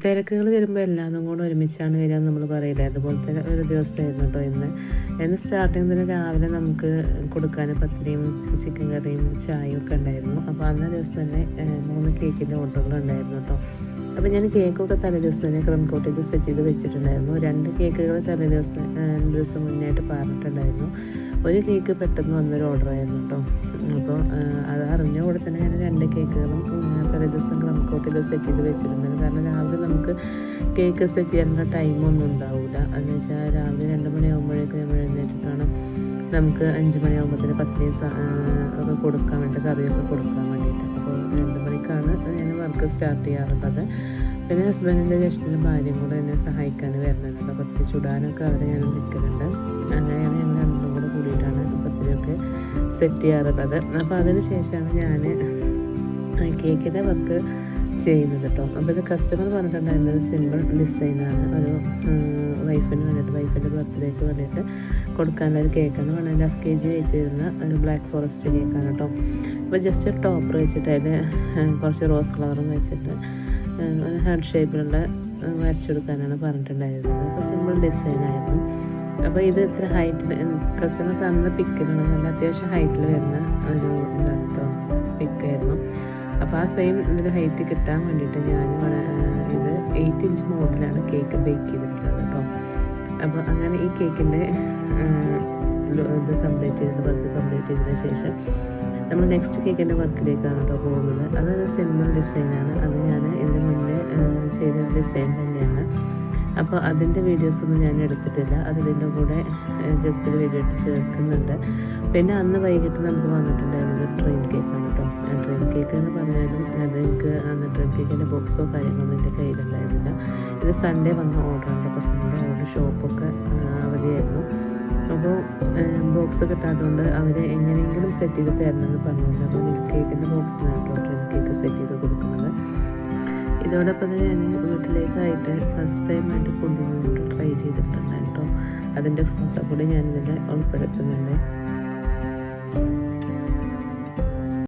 തിരക്കുകൾ വരുമ്പോൾ എല്ലാതും കൂടെ ഒരുമിച്ചാണ് വരിക എന്ന് നമ്മൾ പറയില്ലേ? അതുപോലത്തെ ഒരു ദിവസമായിരുന്നു കേട്ടോ ഇന്ന്. ഇന്ന് സ്റ്റാർട്ടിങ് തന്നെ രാവിലെ നമുക്ക് കൊടുക്കാൻ പത്തിരിയും ചിക്കൻ കറിയും ചായയും ഒക്കെ ഉണ്ടായിരുന്നു. അപ്പോൾ അന്നേ ദിവസം തന്നെ മൂന്ന് കേക്കിന്റെ ഓർഡറുകൾ ഉണ്ടായിരുന്നു കേട്ടോ അപ്പോൾ ഞാൻ കേക്കൊക്കെ തലേ ദിവസം തന്നെ ക്രം കോട്ട് ചെയ്ത് സെറ്റ് ചെയ്ത് വെച്ചിട്ടുണ്ടായിരുന്നു. രണ്ട് കേക്കുകൾ തലേ ദിവസം ദിവസം മുന്നായിട്ട് പറഞ്ഞിട്ടുണ്ടായിരുന്നു ഒരു കേക്ക് പെട്ടെന്ന് വന്നൊരു ഓർഡർ ആയിരുന്നു കേട്ടോ അപ്പോൾ അത് അറിഞ്ഞ കൂടെ തന്നെ ഞാൻ രണ്ട് കേക്കുകളും തലേ ദിവസം ക്രം കോട്ട് ചെയ്ത് സെറ്റ് ചെയ്ത് വെച്ചിട്ടുണ്ടായിരുന്നു. കാരണം രാവിലെ നമുക്ക് കേക്ക് സെറ്റ് ചെയ്യാനുള്ള ടൈമൊന്നും ഉണ്ടാവില്ല എന്ന് വെച്ചാൽ രാവിലെ രണ്ട് മണിയാകുമ്പോഴേക്കും നമ്മൾ എഴുന്നേറ്റിട്ടാണ് നമുക്ക് അഞ്ച് മണിയാകുമ്പോഴത്തേന് പത്തിരി സ- ഒക്കെ കൊടുക്കാൻ വേണ്ടി കറിയൊക്കെ കൊടുക്കാൻ വേണ്ടിയിട്ട്. അപ്പോൾ രണ്ട് മണിക്കാണ് ഞാൻ വർക്ക് സ്റ്റാർട്ട് ചെയ്യാറുള്ളത്. പിന്നെ ഹസ്ബൻഡിന്റെ ജ്യേഷ്ഠന്റെ ഭാര്യയും കൂടെ എന്നെ സഹായിക്കാൻ വരുന്നുണ്ട്. പത്തിരി ചുടാനൊക്കെ അവരെ ഞാൻ നിൽക്കുന്നുണ്ട്. അങ്ങനെയാണ് ഞങ്ങൾ രണ്ടും കൂടെ കൂടിയിട്ടാണ് പത്തിരിയൊക്കെ സെറ്റ് ചെയ്യാറുള്ളത്. അപ്പോൾ അതിന് ശേഷമാണ് ഞാൻ കേക്കിന്റെ വർക്ക് ചെയ്യുന്നത് കേട്ടോ അപ്പോൾ ഇത് കസ്റ്റമർ പറഞ്ഞിട്ടുണ്ടായിരുന്നത് സിമ്പിൾ ഡിസൈനാണ് ഒരു വൈഫിന് വേണ്ടിയിട്ട് വൈഫിന്റെ ബർത്ത്ഡേക്ക് വേണ്ടിയിട്ട് കൊടുക്കാനുള്ള ഒരു കേക്കാണ് one and K G weight വരുന്ന ഒരു ബ്ലാക്ക് ഫോറസ്റ്റ് കേക്കാണ് കേട്ടോ അപ്പോൾ ജസ്റ്റ് ഒരു ടോപ്പർ വെച്ചിട്ട് അതിൽ കുറച്ച് റോസ് ഫ്ലവറും വെച്ചിട്ട് ഒരു ഹാർഡ് ഷേപ്പിലുള്ള വരച്ചെടുക്കാനാണ് പറഞ്ഞിട്ടുണ്ടായിരുന്നത്. അപ്പോൾ സിമ്പിൾ ഡിസൈനായിരുന്നു അപ്പോൾ ഇത് ഇത്ര ഹൈറ്റിൽ കസ്റ്റമർ തന്ന പിക്കിലുള്ള നല്ല അത്യാവശ്യം ഹൈറ്റിൽ വരുന്ന ഒരു ഇതാണ് കേട്ടോ പിക്കായിരുന്നു അപ്പോൾ ആ സെയിം ഇതിൽ ഹൈറ്റ് കിട്ടാൻ വേണ്ടിയിട്ട് ഞാൻ ഇത് എയ്റ്റ് ഇഞ്ച് മോഡലാണ് കേക്ക് ബേക്ക് ചെയ്തിട്ടുള്ളത് കേട്ടോ അപ്പോൾ അങ്ങനെ ഈ കേക്കിന്റെ ഇത് കംപ്ലീറ്റ് ചെയ്തിട്ട് വർക്ക് കംപ്ലീറ്റ് ചെയ്തതിന് ശേഷം നമ്മൾ നെക്സ്റ്റ് കേക്കിന്റെ വർക്കിലേക്കാണ് കേട്ടോ പോകുന്നത്. അതൊരു സിമ്പിൾ ഡിസൈനാണ് അത് ഞാൻ ഇതിന് മുന്നേ ചെയ്ത ഡിസൈൻ തന്നെയാണ്. അപ്പോൾ അതിന്റെ വീഡിയോസൊന്നും ഞാൻ എടുത്തിട്ടില്ല. അതിന്റെ കൂടെ ജസ്റ്റ് ഒരു വീഡിയോ ഇട്ട് ചേർക്കുന്നുണ്ട്. പിന്നെ അന്ന് വൈകിട്ട് നമുക്ക് വന്നിട്ടുണ്ടായിരുന്നത് ട്രെയിൻ കേക്കാണ് കേട്ടോ. ട്രെയിൻ കേക്ക് എന്ന് പറഞ്ഞാലും അത് എനിക്ക് അന്ന് ട്രെയിൻ കേക്കിന്റെ ബോക്സോ കാര്യങ്ങളൊന്നും എന്റെ കയ്യിലുണ്ടായിരുന്നില്ല. ഇത് സൺഡേ വന്ന ഓർഡറാണ് അപ്പോൾ സൺഡേ ഓർഡർ ഷോപ്പൊക്കെ അവധിയായിരുന്നു. അപ്പോൾ ബോക്സ് കിട്ടാത്തതുകൊണ്ട് അവർ എങ്ങനെയെങ്കിലും സെറ്റ് ചെയ്ത് തരണമെന്ന് പറഞ്ഞിട്ടുണ്ട്. അപ്പോൾ മിൽക്ക് കേക്കിന്റെ ബോക്സിനാണ് കേട്ടോ ട്രെയിൻ കേക്ക് സെറ്റ് ചെയ്ത് കൊടുക്കുന്നത് ഇതോടൊപ്പം തന്നെ ഞാൻ വീട്ടിലേക്കായിട്ട് ഫസ്റ്റ് ടൈം ആയിട്ട് കൊണ്ടുവന്നിട്ട് ട്രൈ ചെയ്തിട്ടുണ്ട് കേട്ടോ. അതിന്റെ ഫോട്ടോ കൂടി ഞാനിതിൽ ഉൾപ്പെടുത്തുന്നുണ്ട്.